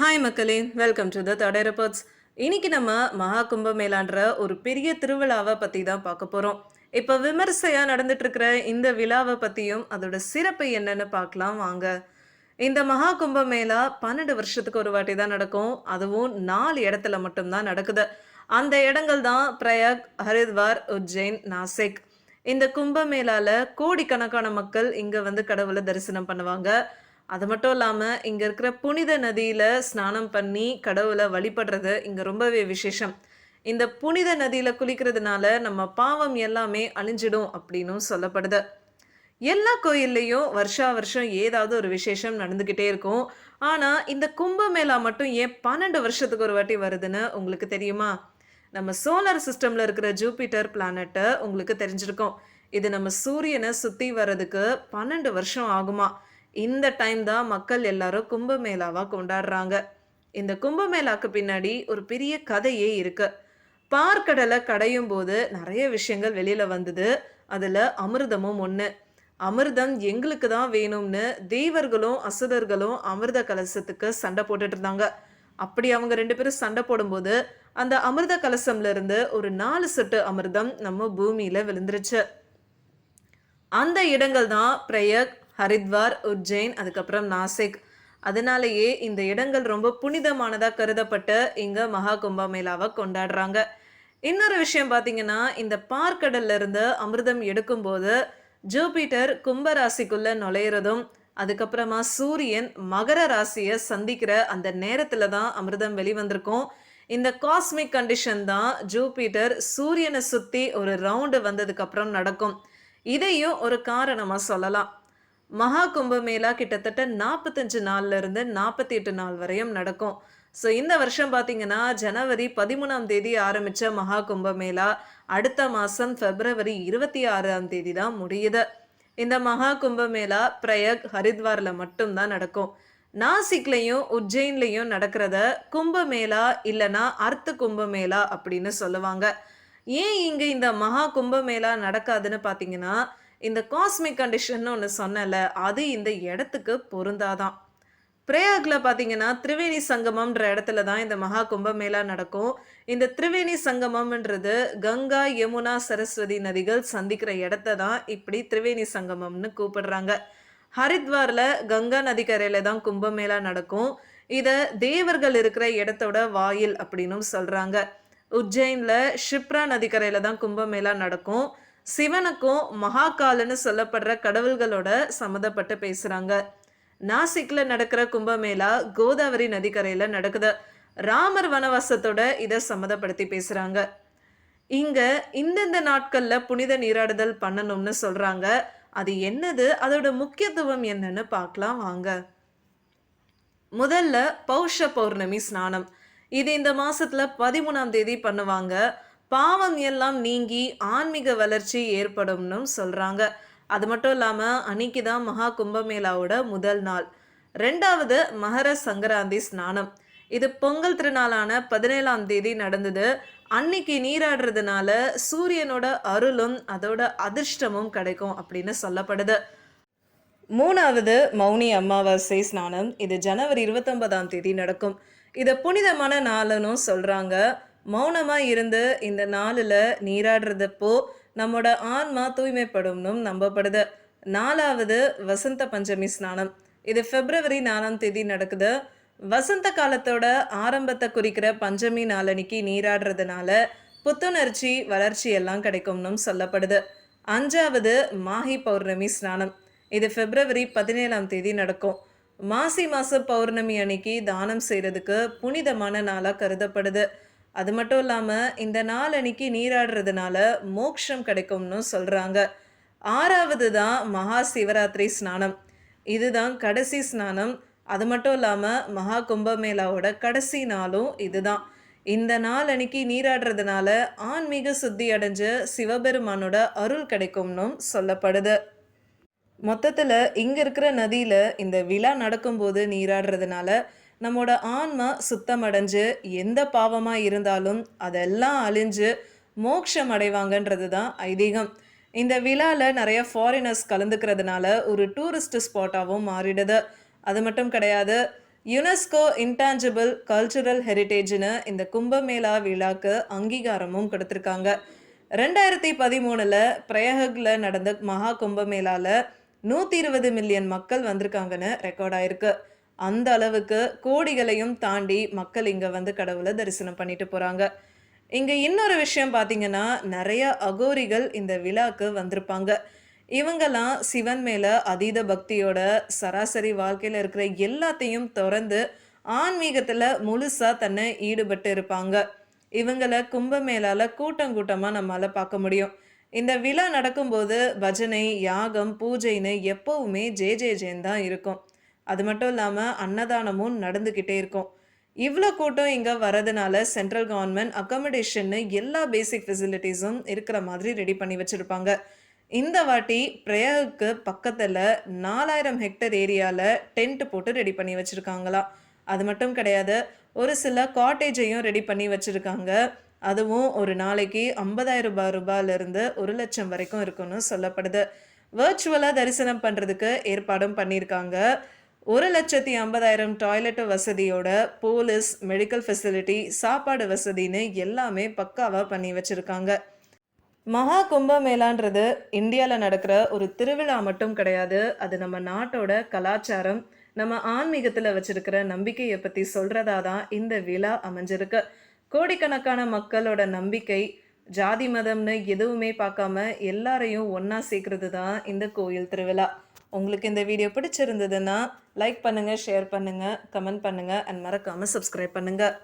Hi மக்களே. Welcome to the தடை reports இன்னைக்கு நம்ம மகா கும்பமேளான்ற ஒரு பெரிய திருவிழாவை பற்றி தான் பார்க்க போகிறோம் இப்போ விமர்சையாக நடந்துட்டு இருக்கிற இந்த விழாவை பற்றியும் அதோட சிறப்பு என்னன்னு பார்க்கலாம் வாங்க. இந்த மகா கும்பமேளா பன்னெண்டு வருஷத்துக்கு ஒரு வாட்டி தான் நடக்கும். அதுவும் நாலு இடத்துல மட்டும்தான் நடக்குது. அந்த இடங்கள் தான் பிரயாக் ஹரித்வார் உஜ்ஜைன் நாசிக். இந்த கும்பமேளால கோடிக்கணக்கான மக்கள் இங்கே வந்து கடவுளை தரிசனம் பண்ணுவாங்க. அது மட்டும் இல்லாமல் இங்கே இருக்கிற புனித நதியில் ஸ்நானம் பண்ணி கடவுளை வழிபடுறது இங்கே ரொம்பவே விசேஷம். இந்த புனித நதியில் குளிக்கிறதுனால நம்ம பாவம் எல்லாமே அழிஞ்சிடும் அப்படின்னும் சொல்லப்படுது. எல்லா கோயில்லையும் வருஷா வருஷம் ஏதாவது ஒரு விசேஷம் நடந்துக்கிட்டே இருக்கும். ஆனால் இந்த கும்பமேளா மட்டும் ஏன் பன்னெண்டு வருஷத்துக்கு ஒரு வாட்டி வருதுன்னு உங்களுக்கு தெரியுமா? நம்ம சோலார் சிஸ்டமில் இருக்கிற ஜூபிட்டர் பிளானட்டை உங்களுக்கு தெரிஞ்சிருக்கும். இது நம்ம சூரியனை சுற்றி வர்றதுக்கு பன்னெண்டு வருஷம் ஆகுமா? இந்த டைம் தான் மக்கள் எல்லாரும் கும்பமேளாவாக கொண்டாடுறாங்க. இந்த கும்பமேளாக்கு பின்னாடி ஒரு பெரிய கதையே இருக்கு. பார்க்கடலை கடையும் போது நிறைய விஷயங்கள் வெளியில வந்தது. அதுல அமிர்தமும் ஒன்று அமிர்தம் எங்களுக்கு தான் வேணும்னு தேவர்களும் அசுரர்களும் அமிர்த கலசத்துக்கு சண்டை போட்டுட்டு இருந்தாங்க. அப்படி அவங்க ரெண்டு பேரும் சண்டை போடும்போது அந்த அமிர்த கலசம்ல இருந்து ஒரு நாலு சொட்டு அமிர்தம் நம்ம பூமியில விழுந்துருச்சு. அந்த இடங்கள் தான் பிரயக் ஹரித்வார் உஜ்ஜைன் அதுக்கப்புறம் நாசிக். அதனாலேயே இந்த இடங்கள் ரொம்ப புனிதமானதாக கருதப்பட்டு இங்கே மகா கும்பமேளாவை கொண்டாடுறாங்க. இன்னொரு விஷயம் பார்த்தீங்கன்னா இந்த பார்க்கடல்ல இருந்து அமிர்தம் எடுக்கும்போது ஜூபிட்டர் கும்பராசிக்குள்ளே நுழையிறதும் அதுக்கப்புறமா சூரியன் மகர ராசியை சந்திக்கிற அந்த நேரத்தில் தான் அமிர்தம் வெளிவந்திருக்கும். இந்த காஸ்மிக் கண்டிஷன் தான் ஜூபிட்டர் சூரியனை சுற்றி ஒரு ரவுண்டு வந்ததுக்கப்புறம் நடக்கும். இதையும் ஒரு காரணமாக சொல்லலாம். மகா கும்பமேளா கிட்டத்தட்ட நாற்பத்தஞ்சு நாள்ல இருந்து நாற்பத்தி எட்டு நாள் வரையும் நடக்கும். ஸோ இந்த வருஷம் பார்த்தீங்கன்னா ஜனவரி பதிமூணாம் தேதி ஆரம்பித்த மகா கும்பமேளா அடுத்த மாதம் பிப்ரவரி இருபத்தி ஆறாம் தேதி தான் முடியுது. இந்த மகா கும்பமேளா பிரயக் ஹரித்வாரில் மட்டும்தான் நடக்கும். நாசிக்லையும் உஜ்ஜைன்லையும் நடக்கிறத கும்பமேளா இல்லைன்னா அர்த்த கும்பமேளா அப்படின்னு சொல்லுவாங்க. ஏன் இங்கே இந்த மகா கும்பமேளா நடக்காதுன்னு பார்த்தீங்கன்னா இந்த காஸ்மிக் கண்டிஷன் ஒன்று சொன்னல அது இந்த இடத்துக்கு பொருந்தாதான். பிரயாகில் பார்த்தீங்கன்னா திரிவேணி சங்கமம்ன்ற இடத்துல தான் இந்த மகா கும்பமேளா நடக்கும். இந்த திரிவேணி சங்கமம்ன்றது கங்கா யமுனா சரஸ்வதி நதிகள் சந்திக்கிற இடத்த தான் இப்படி திரிவேணி சங்கமம்னு கூப்பிடுறாங்க. ஹரித்வாரில் கங்கா நதிக்கரையில் தான் கும்பமேளா நடக்கும். இதை தேவர்கள் இருக்கிற இடத்தோட வாயில் அப்படின்னும் சொல்கிறாங்க உஜ்ஜைனில் ஷிப்ரா நதிக்கரையில் தான் கும்பமேளா நடக்கும். சிவனுக்கும் மகாகாலன்னு சொல்லப்படுற கடவுள்களோட சம்மந்தப்பட்டு பேசுகிறாங்க நாசிக்கில் நடக்கிற கும்பமேளா கோதாவரி நதிக்கரையில் நடக்குது. ராமர் வனவாசத்தோட இதை சம்மதப்படுத்தி பேசுகிறாங்க இங்கே இந்தந்த நாட்களில் புனித நீராடுதல் பண்ணணும்னு சொல்கிறாங்க அது என்னது? அதோட முக்கியத்துவம் என்னன்னு பார்க்கலாம் வாங்க. முதல்ல பௌஷ பௌர்ணமி ஸ்நானம். இது இந்த மாசத்துல பதிமூணாம் தேதி பண்ணுவாங்க. பாவம் எல்லாம் நீங்கி ஆன்மீக வளர்ச்சி ஏற்படும்னு சொல்கிறாங்க அது மட்டும் இல்லாமல் அன்னைக்கு தான் மகா கும்பமேளாவோட முதல் நாள். ரெண்டாவது மகர சங்கராந்தி ஸ்நானம். இது பொங்கல் திருநாளான பதினேழாம் தேதி நடந்தது. அன்னைக்கு நீராடுறதுனால சூரியனோட அருளும் அதோட அதிர்ஷ்டமும் கிடைக்கும் அப்படின்னு சொல்லப்படுது. மூணாவது மௌனி அமாவாசை ஸ்நானம். இது ஜனவரி இருபத்தொன்பதாம் தேதி நடக்கும். இதை புனிதமான நாளுன்னு சொல்கிறாங்க மௌனமாக இருந்து இந்த நாளில் நீராடுறதப்போ நம்மோட ஆன்மா தூய்மைப்படும்னும் நம்பப்படுது. நாலாவது வசந்த பஞ்சமி ஸ்நானம். இது பிப்ரவரி நாலாம் தேதி நடக்குது. வசந்த காலத்தோட ஆரம்பத்தை குறிக்கிற பஞ்சமி நாளன்னைக்கு நீராடுறதுனால புத்துணர்ச்சி வளர்ச்சி எல்லாம் கிடைக்கும்னும் சொல்லப்படுது. அஞ்சாவது மாஹி பௌர்ணமி ஸ்நானம். இது பிப்ரவரி பதினேழாம் தேதி நடக்கும். மாசி மாச பௌர்ணமி அன்னைக்கு தானம் செய்கிறதுக்கு புனிதமான நாளாக கருதப்படுது. அது மட்டும் இல்லாமல் இந்த நாள் அன்னைக்கு நீராடுறதுனால மோக்ஷம் கிடைக்கும்னு சொல்கிறாங்க ஆறாவது தான் மகா சிவராத்திரி ஸ்நானம். இதுதான் கடைசி ஸ்நானம். அது மட்டும் இல்லாமல் மகா கும்பமேளாவோட கடைசி நாளும் இதுதான். இந்த நாள் அன்னைக்கு நீராடுறதுனால ஆன்மீக சுத்தி அடைஞ்ச சிவபெருமானோட அருள் கிடைக்கும்னும் சொல்லப்படுது. மொத்தத்தில் இங்கே இருக்கிற நதியில் இந்த விழா நடக்கும்போது நீராடுறதுனால நம்மோட ஆன்மா சுத்தமடைஞ்சு எந்த பாவமாக இருந்தாலும் அதெல்லாம் அழிஞ்சு மோட்சம் அடைவாங்கன்றது தான் ஐதீகம். இந்த விழாவில் நிறைய ஃபாரினர்ஸ் கலந்துக்கிறதுனால ஒரு டூரிஸ்ட் ஸ்பாட்டாகவும் மாறிடுது. அது மட்டும் கிடையாது யுனெஸ்கோ இன்டான்ஜிபிள் கல்ச்சுரல் ஹெரிட்டேஜ்னு இந்த கும்பமேளா விழாக்கு அங்கீகாரமும் கொடுத்துருக்காங்க. ரெண்டாயிரத்தி பதிமூணில் பிரயகக்ல நடந்த மகா கும்பமேளாவில் நூற்றி இருபது மில்லியன் மக்கள் வந்திருக்காங்கன்னு ரெக்கார்ட் ஆயிருக்கு. அந்த அளவுக்கு கோடிகளையும் தாண்டி மக்கள் இங்கே வந்து கடவுளை தரிசனம் பண்ணிட்டு போகிறாங்க இங்கே இன்னொரு விஷயம் பார்த்தீங்கன்னா நிறைய அகோரிகள் இந்த விழாக்கு வந்திருப்பாங்க. இவங்கெல்லாம் சிவன் மேலே அதீத பக்தியோட சராசரி வாழ்க்கையில் இருக்கிற எல்லாத்தையும் திறந்து ஆன்மீகத்தில் முழுசாக தன்னை ஈடுபட்டு இருப்பாங்க. இவங்களை கும்ப மேலால் கூட்டம் கூட்டமாக நம்மளால் பார்க்க முடியும். இந்த விழா நடக்கும்போது பஜனை யாகம் பூஜைன்னு எப்போவுமே ஜே ஜே ஜேன் தான் இருக்கும். அது மட்டும் இல்லாமல் அன்னதானமும் நடந்துக்கிட்டே இருக்கும். இவ்வளோ கூட்டம் இங்கே வரதுனால சென்ட்ரல் கவர்மெண்ட் அக்காமடேஷன்னு எல்லா பேசிக் ஃபெசிலிட்டிஸும் இருக்கிற மாதிரி ரெடி பண்ணி வச்சுருப்பாங்க. இந்த வாட்டி பிரயாகுக்கு பக்கத்தில் நாலாயிரம் ஹெக்டர் ஏரியாவில் டென்ட் போட்டு ரெடி பண்ணி வச்சுருக்காங்களாம் அது மட்டும் கிடையாது ஒரு சில காட்டேஜையும் ரெடி பண்ணி வச்சுருக்காங்க. அதுவும் ஒரு நாளைக்கு ஐம்பதாயிரம் ரூபாய் ரூபாயிலிருந்து ஒரு லட்சம் வரைக்கும் இருக்குன்னு சொல்லப்படுது. வர்ச்சுவலாக தரிசனம் பண்ணுறதுக்கு ஏற்பாடும் பண்ணியிருக்காங்க. ஒரு லட்சத்தி ஐம்பதாயிரம் டாய்லெட் வசதியோட போலீஸ் மெடிக்கல் ஃபெசிலிட்டி சாப்பாடு வசதின்னு எல்லாமே பக்காவாக பண்ணி வச்சுருக்காங்க. மகா கும்பமேளான்றது இந்தியாவில் நடக்கிற ஒரு திருவிழா மட்டும் கிடையாது. அது நம்ம நாட்டோட கலாச்சாரம். நம்ம ஆன்மீகத்தில் வச்சிருக்கிற நம்பிக்கையை பற்றி சொல்கிறதா தான் இந்த விழா அமைஞ்சிருக்கு. கோடிக்கணக்கான மக்களோட நம்பிக்கை ஜாதி மதம்னு எதுவுமே பார்க்காம எல்லாரையும் ஒன்றா சேர்க்கறது தான் இந்த கோயில் திருவிழா. உங்களுக்கு இந்த வீடியோ பிடிச்சிருந்ததுன்னா லைக் பண்ணுங்கள் ஷேர் பண்ணுங்கள் கமெண்ட் பண்ணுங்கள் அண்ட் மறக்காமல் சப்ஸ்கிரைப் பண்ணுங்கள்